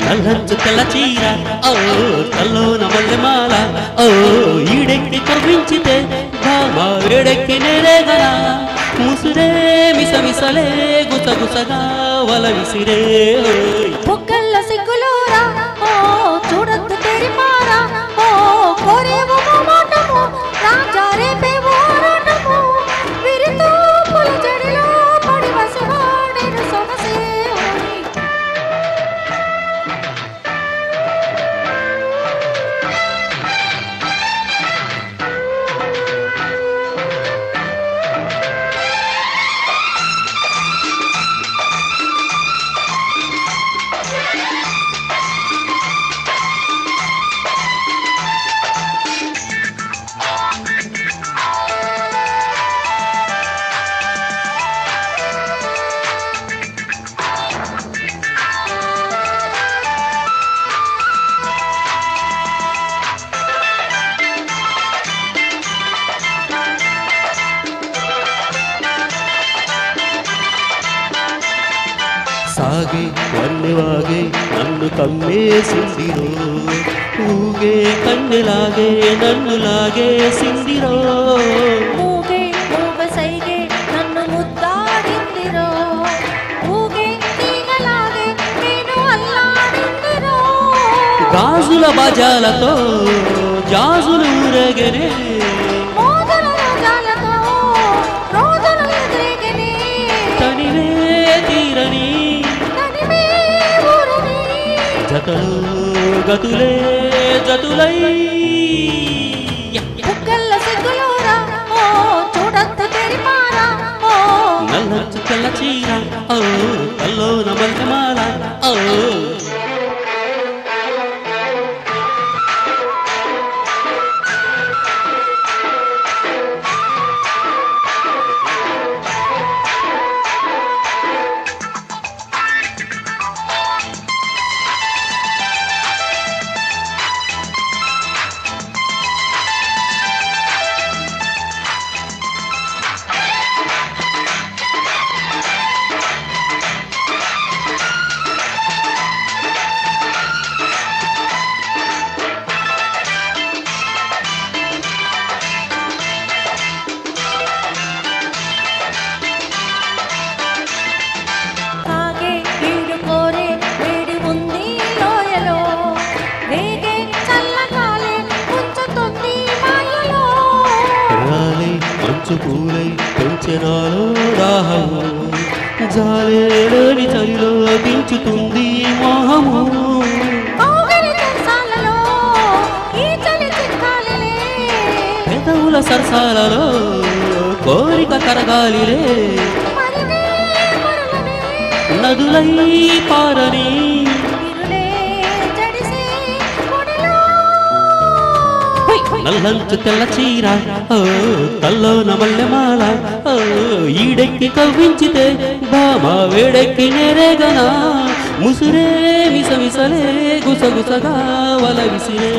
నల్లంచు తెల్ల చీర ఓ తల్లోన మల్లెమాల ఓ ఈడెక్కి కురిపించితే బాబా వేడెక్కి నేరేగలా మిస గుసగుసగా వల విసిరే ఓయ్. సిగ్గులో ಹಾಗೆ ವನ್ಯವಾಗೆ ನನ್ನ ಕಮ್ಮೆ ಸಿಂದಿರೋ. ಹೂಗೆ ಕಣ್ಣಲಾಗೆ ನನ್ನ ಲಾಗೆ ಸಿಂದಿರೋ ಗಾಜುಲ ಬಜಾಲತೋ ಜಾಜುಲ జతలు గతులే జతులై. బుగ్గల్ల సిగ్గులోరా? ఓ చూడొద్దు తెరిపారా? ఓ. నల్ల తెల్ల చీర. రాలే మంచు పూలై పెంచెనాలో దాహము జాలేలోని చలిలో దించుతుంది మోహము. పెదవుల సరసాలలో కోరిక కరగాలిలే. నదులై పారని. నల్లంచు తెల్ల చీర ఓ తల్లోన మల్లెమాల ఓ ఈడెక్కి కవ్వించితే బామ వేడెక్కి నేరేగనా? ముసురే మిస మిసలే గుసగుసగా వల విసిరే